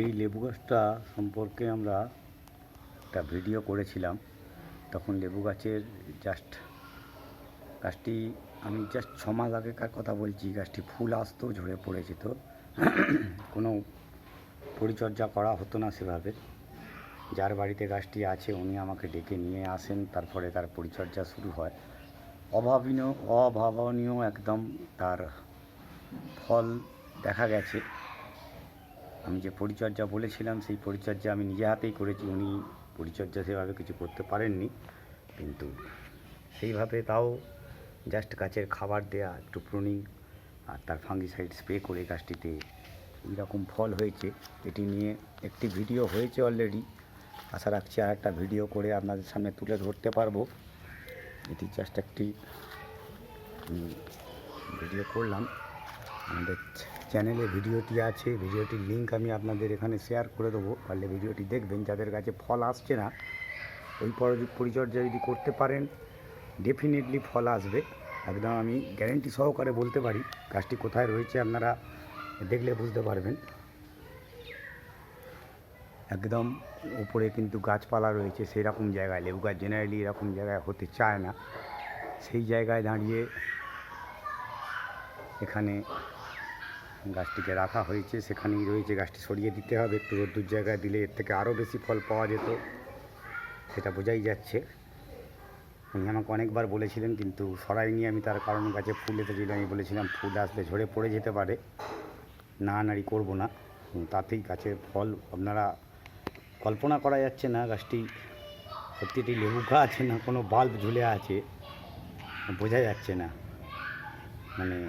এই লেবু গাছটা সম্পর্কে আমরা একটা ভিডিও করেছিলাম। তখন লেবু গাছের জাস্ট গাছটি, আমি জাস্ট ছ মাস আগেকার কথা বলছি, গাছটি ফুল আসতো ঝরে পড়ে যেত কোনো পরিচর্যা করা হতো না সেভাবে। যার বাড়িতে গাছটি আছে, উনি আমাকে ডেকে নিয়ে আসেন, তারপরে তার পরিচর্যা শুরু হয়। অভাবনীয় অভাবনীয় একদম তার ফল দেখা গেছে। আমি যে পরিচর্যা বলেছিলাম, সেই পরিচর্যা আমি নিজে হাতেই করেছি। উনি পরিচর্যা সেভাবে কিছু করতে পারেননি। কিন্তু সেইভাবে তাও জাস্ট গাছের খাবার দেয়া, একটু প্রুনিং আর তার ফাঙ্গিসাইড স্প্রে করে গাছটিতে এইরকম ফল হয়েছে। এটি নিয়ে একটি ভিডিও হয়েছে অলরেডি আশা রাখছি আর একটা ভিডিও করে আপনাদের সামনে তুলে ধরতে পারব। এটি জাস্ট একটি ভিডিও করলাম। আমাদের চ্যানেলে ভিডিওটি আছে, ভিডিওটির লিঙ্ক আমি আপনাদের এখানে শেয়ার করে দেবো। পারলে ভিডিওটি দেখবেন, যাদের কাছে ফল আসছে না, ওই পরি- পরিচর্যা যদি করতে পারেন ডেফিনেটলি ফল আসবে। একদম আমি গ্যারেন্টি সহকারে বলতে পারি, গাছটি কোথায় রয়েছে আপনারা দেখলে বুঝতে পারবেন। একদম উপরে কিন্তু গাছপালা রয়েছে সেই রকম জায়গায়, লেবু গাছ জেনারেলি এরকম জায়গায় হতে চায় না। সেই জায়গায় দাঁড়িয়ে এখানে গাছটিকে রাখা হয়েছে, সেখানেই রয়েছে। গাছটি সরিয়ে দিতে হবে, একটু রোদ্দুর জায়গায় দিলে এর থেকে আরও বেশি ফল পাওয়া যেত। সেটা বোঝাই যাচ্ছে। উনি আমাকে অনেকবার বলেছিলেন, কিন্তু সরাইনি আমি তার কারণ। গাছে ফুল এসেছিল, আমি বলেছিলাম, ফুল আসলে ঝরে পড়ে যেতে পারে। না নাড়ি করব না। তাতেই গাছের ফল, আপনারা কল্পনা করা যাচ্ছে না গাছটি সত্যিটি লেবু গাছ না কোনো বাল্ব ঝুলে আছে। বোঝা যাচ্ছে না। মানে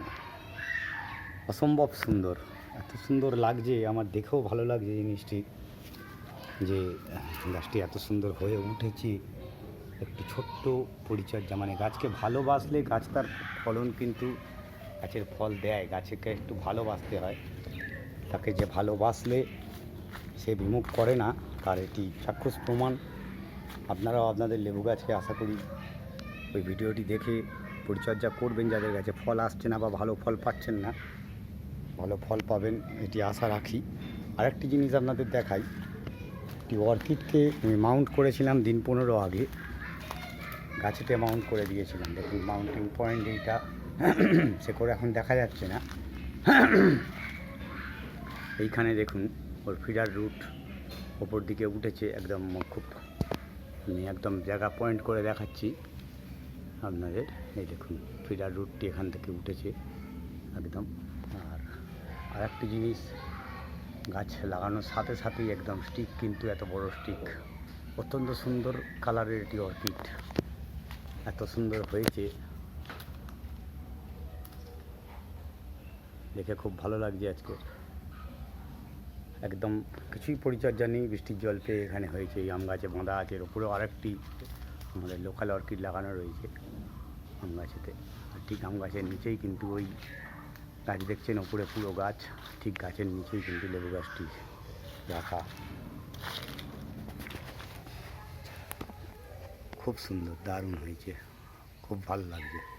অসম্ভব সুন্দর। এত সুন্দর লাগছে, আমার দেখেও ভালো লাগছে জিনিসটি যে, গাছটি এত সুন্দর হয়ে উঠেছে। একটু ছোট্ট পরিচর্যা মানে গাছকে ভালোবাসলে গাছ তার ফলন কিন্তু গাছের ফল দেয়, গাছকে একটু ভালোবাসতে হয়। তাকে যে ভালোবাসলে সে বিমুখ করে না, তার এটি চাক্ষুষ প্রমাণ। আপনারাও আপনাদের লেবু গাছে আশা করি ওই ভিডিওটি দেখে পরিচর্যা করবেন, যাদের কাছে ফল আসছে না বা ভালো ফল পাচ্ছেন না। ভালো ফল পাবেন, এটি আশা রাখি। আরেকটি জিনিস আপনাদের দেখাই। একটি অর্কিডকে আমি মাউন্ট করেছিলাম দিন পনেরো আগে। গাছেতে মাউন্ট করে দিয়েছিলাম। দেখুন মাউন্টিং পয়েন্ট এইটা। সে করে এখন দেখা যাচ্ছে না। এইখানে দেখুন, ওর ফিডার রুট ওপর দিকে উঠেছে একদম খুব আমি একদম জায়গা পয়েন্ট করে দেখাচ্ছি আপনাদের। এই দেখুন ফিডার রুটটি এখান থেকে উঠেছে একদম। আর আরেকটি জিনিস, গাছ লাগানোর সাথে সাথেই একদম স্টিক কিন্তু এত বড় স্টিক অত্যন্ত সুন্দর কালারের এটি অর্কিড। এত সুন্দর হয়েছে। দেখে খুব ভালো লাগছে আজকে। একদম কিছুই পরিচর্যা নেই, বৃষ্টির জল পেয়ে এখানে হয়েছে, এই আম গাছে বাঁধা আছে, এর উপরেও আরেকটি আমাদের লোকাল অর্কিড লাগানো রয়েছে আম গাছেতে। আর ঠিক আম গাছের নিচেই কিন্তু ওই গাছ দেখছেন, ওপরে পুরো গাছ। ঠিক গাছের নিচেই কিন্তু লেবু গাছটি রাখা। খুব সুন্দর, দারুণ হয়েছে। খুব ভালো লাগছে।